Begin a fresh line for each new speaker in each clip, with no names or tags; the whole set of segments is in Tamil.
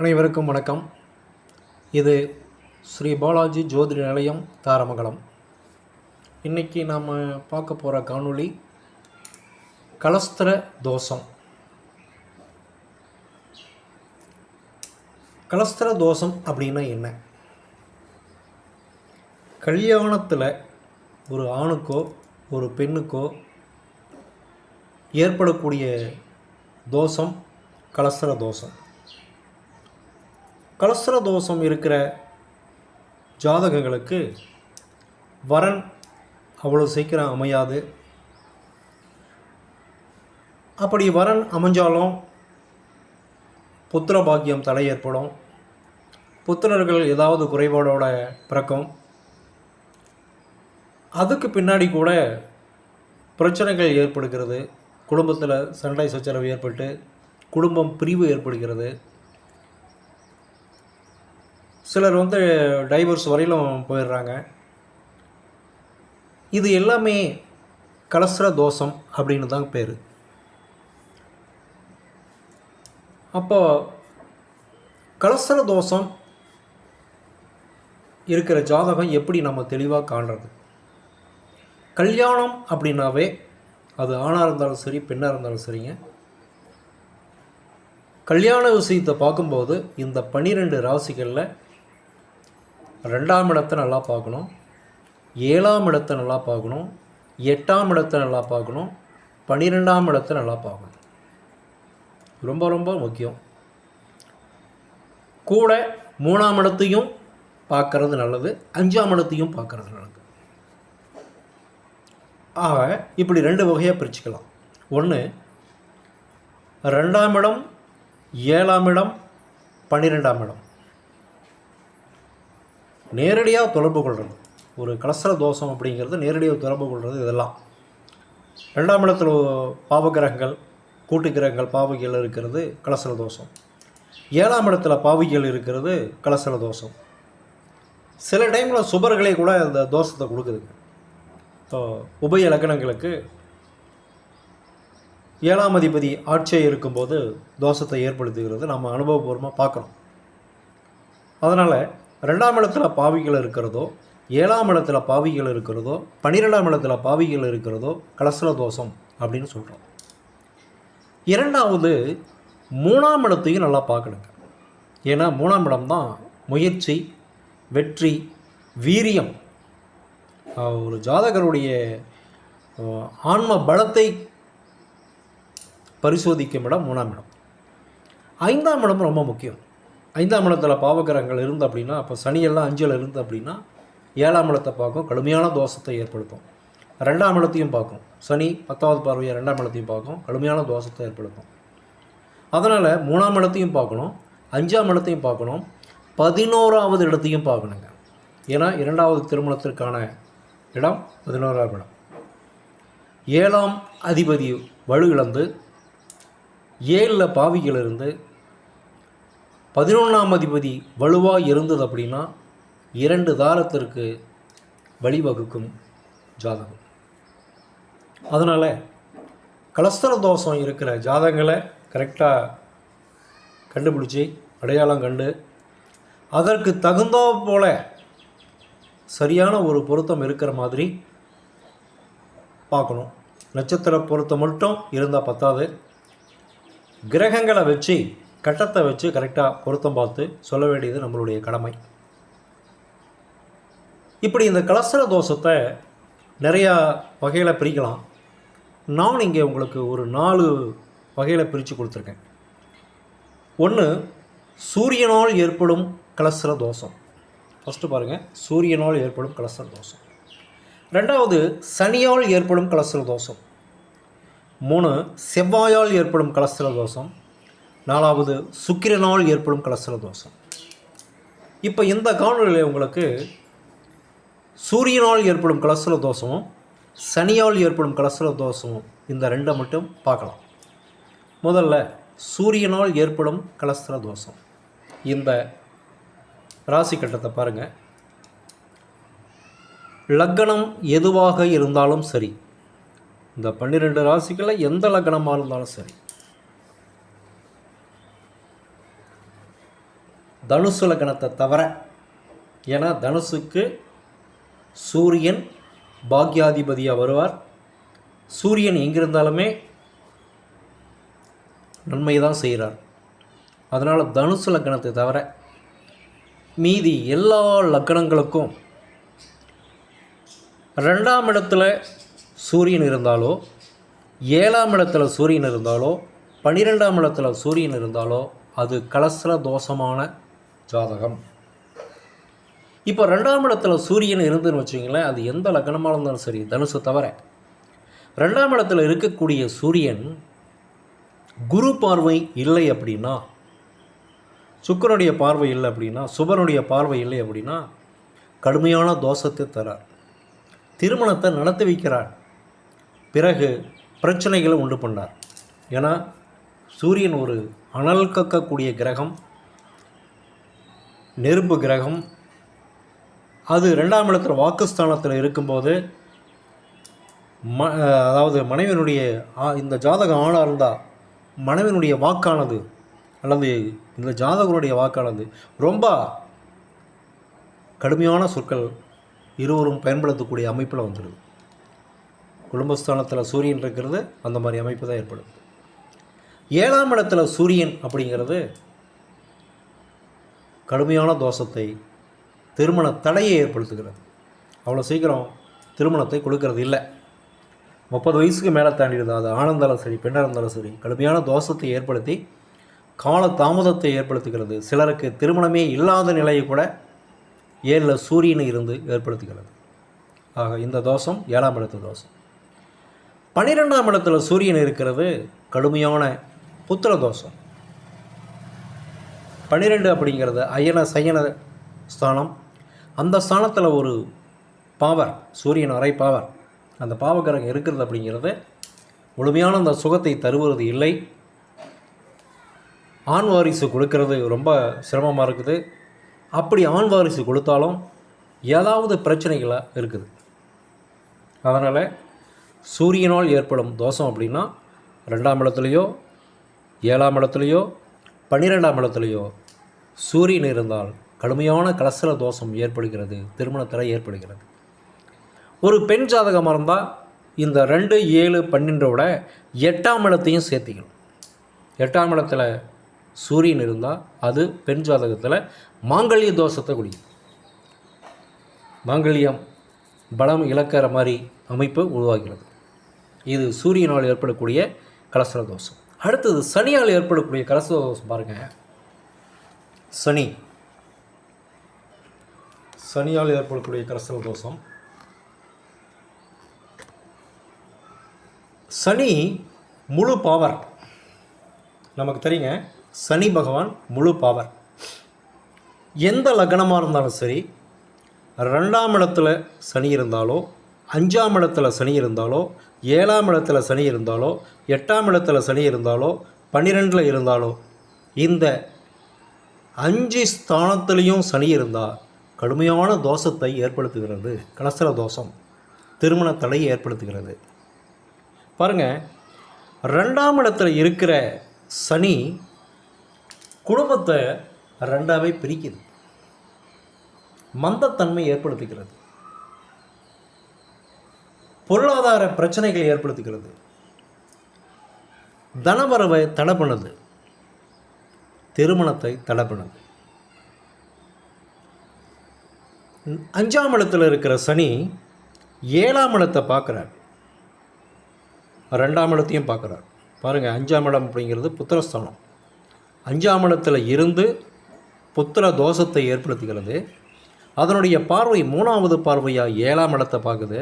அனைவருக்கும் வணக்கம். இது ஸ்ரீ பாலாஜி ஜோதிட நிலையம் தாரமங்கலம். இன்றைக்கி நாம் பார்க்க போகிற காணொளி கலஸ்திர தோஷம். கலஸ்திர தோஷம் அப்படின்னா என்ன? கல்யாணத்தில் ஒரு ஆணுக்கோ ஒரு பெண்ணுக்கோ ஏற்படக்கூடிய தோஷம் கலஸ்திர தோஷம். கலசர தோஷம் இருக்கிற ஜாதகங்களுக்கு வரன் அவ்வளோ சீக்கிரம் அமையாது. அப்படி வரன் அமைஞ்சாலும் புத்திர பாக்கியம் தடை ஏற்படும். புத்திரர்கள் ஏதாவது குறைபாடோட பிறக்கும். அதுக்கு பின்னாடி கூட பிரச்சனைகள் ஏற்படுகிறது. குடும்பத்தில் சண்டை சச்சரவு ஏற்பட்டு குடும்பம் பிரிவு ஏற்படுகிறது. சிலர் வந்து டைவர்ஸ் வரையிலும் போயிடுறாங்க. இது எல்லாமே கலசர தோஷம் அப்படின்னு தான் பேர். அப்போ கலசர தோஷம் இருக்கிற ஜாதகம் எப்படி நம்ம தெளிவாக காண்றது? கல்யாணம் அப்படின்னாவே அது ஆணாக இருந்தாலும் சரி பெண்ணாக இருந்தாலும் சரிங்க. கல்யாண விஷயத்தை பார்க்கும்போது இந்த பன்னிரெண்டு ராசிகளில் ரெண்டாம் இடத்தை நல்லா பார்க்கணும். ஏழாம் இடத்தை நல்லா பார்க்கணும். எட்டாம் இடத்தை நல்லா பார்க்கணும். பன்னிரெண்டாம் இடத்தை நல்லா பார்க்கணும். ரொம்ப ரொம்ப முக்கியம். கூட மூணாம் இடத்தையும் பார்க்கறது நல்லது. அஞ்சாம் இடத்தையும் பார்க்கறது நல்லது. ஆக இப்படி ரெண்டு வகையாக பிரிச்சுக்கலாம். ஒன்று ரெண்டாம் இடம் ஏழாம் இடம் பன்னிரெண்டாம் இடம். நேரடியாக தொடர்பு கொள்வது ஒரு கலசர தோஷம் அப்படிங்கிறது நேரடியாக தொடர்பு கொள்வது இதெல்லாம். ரெண்டாம் இடத்துல பாவகிரகங்கள் கூட்டு கிரகங்கள் பாவிகள் இருக்கிறது கலசர தோஷம். ஏழாம் இடத்துல பாவிகள் இருக்கிறது கலசர தோஷம். சில டைமில் சுபர்களே கூட அந்த தோஷத்தை கொடுக்குதுங்க இப்போ உபய லக்னங்களுக்கு ஏழாம் அதிபதி ஆட்சியாக இருக்கும்போது தோஷத்தை ஏற்படுத்துகிறது. நம்ம அனுபவபூர்வமாக பார்க்குறோம். அதனால் ரெண்டாம் இடத்துல பாவிகள் இருக்கிறதோ ஏழாம் இடத்துல பாவிகள் இருக்கிறதோ பன்னிரெண்டாம் இடத்துல பாவிகள் இருக்கிறதோ கலசல தோஷம் அப்படின்னு சொல்கிறோம் இரண்டாவது மூணாம் இடத்தையும் நல்லா பார்க்கணுங்க. ஏன்னா மூணாம் இடம் தான் முயற்சி வெற்றி வீரியம். ஒரு ஜாதகருடைய ஆன்ம பலத்தை பரிசோதிக்கும் இடம் மூணாம் இடம். ஐந்தாம் இடம் ரொம்ப முக்கியம். ஐந்தாம் இடத்துல பாவகிரகங்கள் இருந்து அப்படின்னா அப்போ சனியெல்லாம் அஞ்சில் இருந்து அப்படின்னா ஏழாம் இடத்தை பார்க்கும் கடுமையான தோஷத்தை ஏற்படுத்தும். ரெண்டாம் இடத்தையும் பார்க்கும். சனி பத்தாவது பார்வையை ரெண்டாம் இடத்தையும் பார்க்கும் கடுமையான தோஷத்தை ஏற்படுத்தும். அதனால் மூணாம் இடத்தையும் பார்க்கணும் அஞ்சாம் இடத்தையும் பார்க்கணும் பதினோராவது இடத்தையும் பார்க்கணுங்க. ஏன்னா இரண்டாவது திருமணத்திற்கான இடம் பதினோராவது இடம். ஏழாம் அதிபதி வலு இழந்து ஏழில் பாவிகளிலிருந்து பதினொன்றாம் அதிபதி வலுவாக இருந்தது அப்படின்னா இரண்டு தாரத்திற்கு வழிவகுக்கும் ஜாதகம். அதனால் கலஸ்தர தோஷம் இருக்கிற ஜாதகங்களை கரெக்டாக கண்டுபிடிச்சி அடையாளம் கண்டு அதற்கு தகுந்த போல சரியான ஒரு பொருத்தம் இருக்கிற மாதிரி பார்க்கணும். நட்சத்திர பொருத்தம் மட்டும் இருந்தால் பத்தாது. கிரகங்களை வச்சு கட்டத்தை வச்சு கரெக்டாக பொருத்தம் பார்த்து சொல்ல வேண்டியது நம்மளுடைய கடமை. இப்படி இந்த கலசர தோஷத்தை நிறையா வகையில் பிரிக்கலாம். நான் இங்கே உங்களுக்கு ஒரு நாலு வகையில் பிரித்து கொடுத்துருக்கேன். ஒன்று சூரியனால் ஏற்படும் கலசர தோஷம். ஃபஸ்ட்டு பாருங்கள் சூரியனால் ஏற்படும் கலசர தோஷம். ரெண்டாவது சனியால் ஏற்படும் கலசர தோஷம். மூணு செவ்வாயால் ஏற்படும் கலசர தோஷம். நாலாவது சுக்கிரனால் ஏற்படும் கலசல தோஷம். இப்போ இந்த காணொலியில் உங்களுக்கு சூரியனால் ஏற்படும் கலசல தோஷமும் சனியால் ஏற்படும் கலசல தோஷமும் இந்த ரெண்டை மட்டும் பார்க்கலாம். முதல்ல சூரியனால் ஏற்படும் கலசல தோஷம். இந்த ராசி கட்டத்தை பாருங்கள் லக்கணம் எதுவாக இருந்தாலும் சரி. இந்த பன்னிரெண்டு ராசிகளில் எந்த லக்னமாக இருந்தாலும் சரி. தனுசு லக்னத்தை தவிர ஏன்னா தனுசுக்கு சூரியன் பாக்யாதிபதியாக வருவார். சூரியன் எங்கிருந்தாலுமே நன்மை தான் செய்கிறார். அதனால் தனுசு லக்னத்தை தவிர மீதி எல்லா லக்கணங்களுக்கும் ரெண்டாம் இடத்துல சூரியன் இருந்தாலோ ஏழாம் இடத்துல சூரியன் இருந்தாலோ பன்னிரெண்டாம் இடத்துல சூரியன் இருந்தாலோ அது கலசர தோஷமான ஜாதகம். இப்போ ரெண்டாம் இடத்துல சூரியன் இருந்துன்னு வச்சிங்களேன் அது எந்த லக்னமாக இருந்தாலும் சரி தனுசு தவிர. ரெண்டாம் இடத்துல இருக்கக்கூடிய சூரியன் குரு பார்வை இல்லை அப்படின்னா சுக்கரனுடைய பார்வை இல்லை அப்படின்னா சுபனுடைய பார்வை இல்லை அப்படின்னா கடுமையான தோஷத்தை தரார். திருமணத்தை நடத்தி வைக்கிறார். பிறகு பிரச்சனைகளை உண்டு பண்ணார். ஏன்னா சூரியன் ஒரு அனல் கக்கக்கூடிய கிரகம். நெருப்பு கிரகம். அது ரெண்டாம் இடத்துல வாக்குஸ்தானத்தில் இருக்கும்போது ம அதாவது மனைவியினுடைய இந்த ஜாதகம் ஆணாக இருந்தால் மனைவியினுடைய வாக்கானது அல்லது இந்த ஜாதகனுடைய வாக்கானது ரொம்ப கடுமையான சொற்கள் இருவரும் பயன்படுத்தக்கூடிய அமைப்பில் வந்துடுது குடும்பஸ்தானத்தில் சூரியன் இருக்கிறது அந்த மாதிரி அமைப்பு தான் ஏற்படுது. ஏழாம் இடத்துல சூரியன் அப்படிங்கிறது கடுமையான தோஷத்தை திருமண தடையை ஏற்படுத்துகிறது. அவ்வளோ சீக்கிரம் திருமணத்தை கொடுக்கறது இல்லை. முப்பது வயசுக்கு மேலே தாண்டிடுது. அது ஆனந்தாலும் சரி பெண்ணாக இருந்தாலும் சரி கடுமையான தோஷத்தை ஏற்படுத்தி கால தாமதத்தை ஏற்படுத்துகிறது. சிலருக்கு திருமணமே இல்லாத நிலையை கூட ஏழில் சூரியன் இருந்து ஏற்படுத்துகிறது. ஆக இந்த தோஷம் ஏழாம் இடத்து தோஷம். பன்னிரெண்டாம் இடத்துல சூரியன் இருக்கிறது கடுமையான புத்திர தோஷம். பன்னிரெண்டு அப்படிங்கிறது அயன சயன ஸ்தானம். அந்த ஸ்தானத்தில் ஒரு பாவர் சூரியன் அரை பாவர். அந்த பாவகிரகம் இருக்கிறது அப்படிங்கிறது முழுமையான அந்த சுகத்தை தருவது இல்லை. ஆண் வாரிசு கொடுக்கறது ரொம்ப சிரமமாக இருக்குது. அப்படி ஆண் வாரிசு கொடுத்தாலும் ஏதாவது பிரச்சனைகளாக இருக்குது. அதனால் சூரியனால் ஏற்படும் தோஷம் அப்படின்னா ரெண்டாம் இடத்துலையோ ஏழாம் இடத்துலையோ பன்னிரெண்டாம் இடத்துலையோ சூரியன் இருந்தால் கடுமையான கலசல தோஷம் ஏற்படுகிறது திருமணத்தில் ஏற்படுகிறது. ஒரு பெண் ஜாதகமாக இருந்தால் இந்த ரெண்டு ஏழு பன்னெண்டோட எட்டாம் இடத்தையும் சேர்த்திக்கணும். எட்டாம் இடத்துல சூரியன் இருந்தால் அது பெண் ஜாதகத்தில் மாங்கல்ய தோஷத்தை குடிக்கும். மாங்கல்யம் பலம் இழக்கிற மாதிரி அமைப்பு உருவாகிறது. இது சூரியனால் ஏற்படக்கூடிய கலசர தோஷம். அடுத்தது சனியால் ஏற்படக்கூடிய கரசோசம் பாருங்க. பாருங்கள் சனி. சனியால் ஏற்படக்கூடிய கரசல் தோஷம். சனி முழு பவர். நமக்கு தெரியுங்க சனி பகவான் முழு பவர். எந்த லக்னமாக இருந்தாலும் சரி ரெண்டாம் இடத்துல சனி இருந்தாலோ அஞ்சாம் இடத்துல சனி இருந்தாலோ ஏழாம் இடத்துல சனி இருந்தாலோ எட்டாம் இடத்துல சனி இருந்தாலோ பன்னிரெண்டில் இருந்தாலோ இந்த அஞ்சு ஸ்தானத்துலேயும் சனி இருந்தால் கடுமையான தோஷத்தை ஏற்படுத்துகிறது. கலசர தோஷம் திருமண தடையை ஏற்படுத்துகிறது. பாருங்கள் ரெண்டாம் இடத்துல இருக்கிற சனி குடும்பத்தை ரெண்டாவே பிரிக்குது. மந்தத்தன்மை ஏற்படுத்துகிறது. பொருளாதார பிரச்சனைகளை ஏற்படுத்துகிறது. தனவரவை தடை பண்ணுது திருமணத்தை தடை பண்ணுது அஞ்சாம் இடத்தில் இருக்கிற சனி ஏழாம் இடத்தை பார்க்குறார். ரெண்டாம் இடத்தையும் பார்க்குறார். பாருங்கள் அஞ்சாம் இடம் அப்படிங்கிறது புத்திரஸ்தானம். அஞ்சாம் இடத்தில் இருந்து புத்திர தோஷத்தை ஏற்படுத்துகிறது. அதனுடைய பார்வை மூணாவது பார்வையாக ஏழாம் இடத்தை பார்க்குது.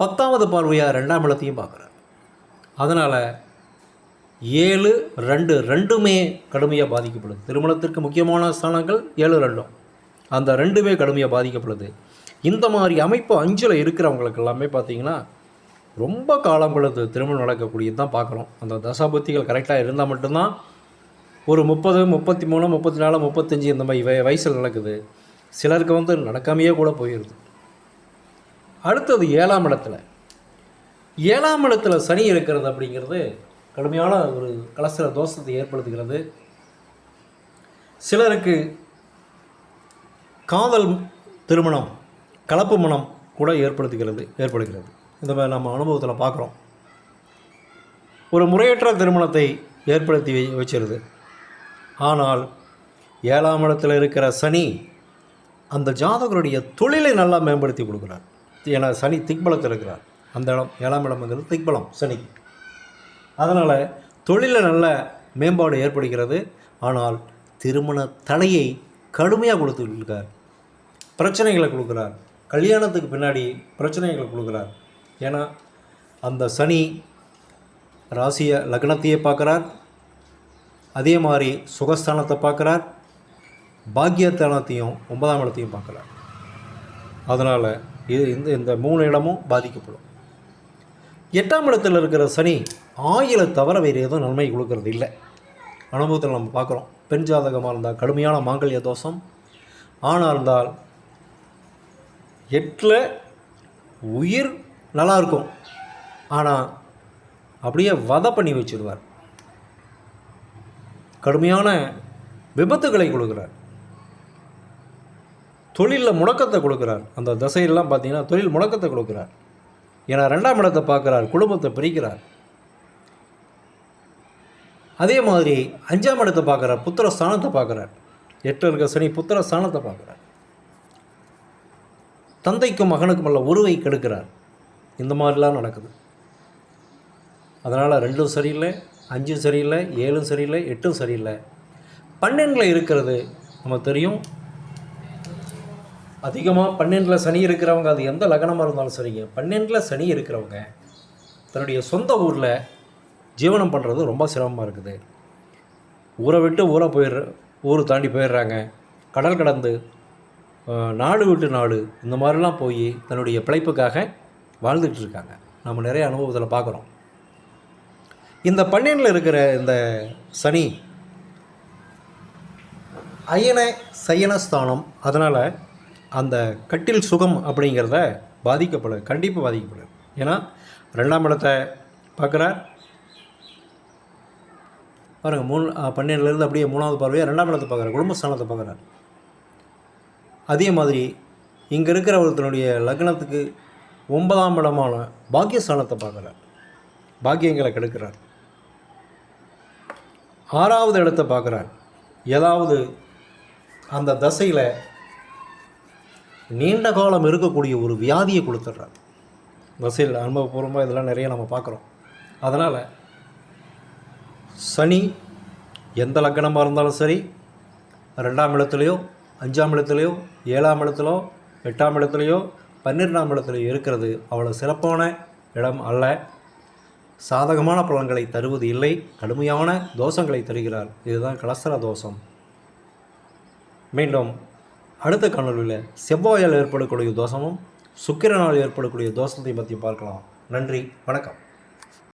பத்தாவது பார்வையாக ரெண்டாம் இடத்தையும் பார்க்குறார். அதனால் ஏழு ரெண்டு ரெண்டுமே கடுமையாக பாதிக்கப்படுது. திருமணத்திற்கு முக்கியமான ஸ்தானங்கள் ஏழு ரெண்டும். அந்த ரெண்டுமே கடுமையாக பாதிக்கப்படுது. இந்த மாதிரி அமைப்பு அஞ்சில் இருக்கிறவங்களுக்கு எல்லாமே பார்த்தீங்கன்னா ரொம்ப காலம் பொழுது திருமணம் நடக்கக்கூடியது தான் பார்க்குறோம். அந்த தசாபுத்திகள் கரெக்டாக இருந்தால் மட்டும்தான் ஒரு முப்பது முப்பத்தி மூணு முப்பத்தி நாலு முப்பத்தஞ்சு இந்த மாதிரி வயசில் நடக்குது. சிலருக்கு வந்து நடக்காமையே கூட போயிடுது அடுத்தது ஏழாம் இடத்துல. ஏழாம் இடத்துல சனி இருக்கிறது அப்படிங்கிறது கடுமையான ஒரு கலசர தோஷத்தை ஏற்படுத்துகிறது. சிலருக்கு காதல் திருமணம் கலப்பு மனம் கூட ஏற்படுத்துகிறது ஏற்படுகிறது. இந்த மாதிரி நம்ம அனுபவத்தில் பார்க்குறோம். ஒரு முறையற்ற திருமணத்தை ஏற்படுத்தி வை வச்சிருது. ஆனால் ஏழாம் இடத்தில் இருக்கிற சனி அந்த ஜாதகருடைய தொழிலை நல்லா மேம்படுத்தி கொடுக்குறார். ஏன்னா சனி திக்பலத்தில் இருக்கிறார். அந்த இடம் ஏழாம் இடம்ங்கிறது திக்பலம் சனி. அதனால் தொழிலில் நல்ல மேம்பாடு ஏற்படுகிறது. ஆனால் திருமண தடையை கடுமையாக கொடுத்துட்டு பிரச்சனைகளை கொடுக்குறார். கல்யாணத்துக்கு பின்னாடி பிரச்சனைகளை கொடுக்குறார். ஏன்னா அந்த சனி ராசியை லக்னத்தையே பார்க்குறார். அதே மாதிரி சுகஸ்தானத்தை பார்க்குறார். பாக்கியத்தானத்தையும் ஒன்பதாம் இடத்தையும் பார்க்குறார். அதனால் இது இந்த இந்த மூணு இடமும் பாதிக்கப்படும். எட்டாம் இடத்தில் இருக்கிற சனி ஆயிலை தவிர வேறு எதுவும் நன்மை கொடுக்கறது இல்லை. அனுபவத்தில் நம்ம பார்க்குறோம். பெண் ஜாதகமாக இருந்தால் கடுமையான மாங்கல்ய தோஷம். ஆணாக இருந்தால் எட்டில் உயிர் நல்லா இருக்கும். ஆனால் அப்படியே வதை பண்ணி வச்சிருவார். கடுமையான விபத்துகளை கொடுக்குறார். தொழிலில் முடக்கத்தை கொடுக்குறார். அந்த தசையெல்லாம் பார்த்தீங்கன்னா தொழில் முடக்கத்தை கொடுக்குறார். ஏன்னா ரெண்டாம் இடத்தை பார்க்குறார் குடும்பத்தை பிரிக்கிறார். அதே மாதிரி அஞ்சாம் இடத்தை பார்க்குறார் புத்திர ஸ்தானத்தை பார்க்குறார். எட்டு இருக்க சனி புத்திர ஸ்தானத்தை பார்க்குறார். தந்தைக்கும் மகனுக்கும் உள்ள உருவை கெடுக்கிறார். இந்த மாதிரிலாம் நடக்குது. அதனால் ரெண்டும் சரியில்லை அஞ்சும் சரியில்லை ஏழும் சரியில்லை எட்டும் சரியில்லை. பன்னெண்டில் இருக்கிறது நம்ம தெரியும் அதிகமாக பன்னெண்டில் சனி இருக்கிறவங்க அது எந்த லக்னமாக இருந்தாலும் சரிங்க. பன்னெண்டில் சனி இருக்கிறவங்க தன்னுடைய சொந்த ஊரில் ஜீவனம் பண்ணுறது ரொம்ப சிரமமாக இருக்குது. ஊரை விட்டு ஊரை போயிடுற ஊர் தாண்டி போயிடுறாங்க கடல் கடந்து நாடு விட்டு நாடு இந்த மாதிரிலாம் போய் தன்னுடைய பிழைப்புக்காக வாழ்ந்துட்டு இருக்காங்க. நம்ம நிறைய அனுபவத்தில் பார்க்குறோம் இந்த பன்னெண்டில் இருக்கிற இந்த சனி அயன சயனஸ்தானம் அதனால் அந்த கட்டில் சுகம் அப்படிங்கிறத பாதிக்கப்படு கண்டிப்பாக பாதிக்கப்படும் ஏன்னா ரெண்டாம் இடத்தை பார்க்குறார். பாருங்கள் மூணு பன்னெண்டுலேருந்து அப்படியே மூணாவது பார்வையாக ரெண்டாம் இடத்தை பார்க்குறார் குடும்பஸ்தானத்தை பார்க்குறார். அதே மாதிரி இங்கே இருக்கிற ஒருத்தனுடைய லக்னத்துக்கு ஒன்பதாம் இடமான பாக்கியஸ்தானத்தை பார்க்குறார். பாக்கியங்களை கெடுக்கிறார். ஆறாவது இடத்தை பார்க்குறார். ஏதாவது அந்த தசையில் நீண்ட காலம் இருக்கக்கூடிய ஒரு வியாதியை கொடுத்துட்றாரு தசையில் அனுபவபூர்வமாக இதெல்லாம் நிறைய நம்ம பார்க்குறோம். அதனால் சனி எந்த லக்கணமாக இருந்தாலும் சரி ரெண்டாம் இடத்துலையோ அஞ்சாம் இடத்துலையோ ஏழாம் இடத்துலையோ எட்டாம் இடத்துலையோ பன்னிரெண்டாம் இடத்துலையோ இருக்கிறது அவ்வளோ சிறப்பான இடம் அல்ல. சாதகமான பலன்களை தருவது இல்லை கடுமையான தோஷங்களை தருகிறார். இதுதான் கலசர தோஷம் மீண்டும் அடுத்த காணொலியில் செவ்வாயால் ஏற்படக்கூடிய தோஷமும் சுக்கிரனால் ஏற்படக்கூடிய தோஷத்தை பற்றி பார்க்கலாம். நன்றி வணக்கம்.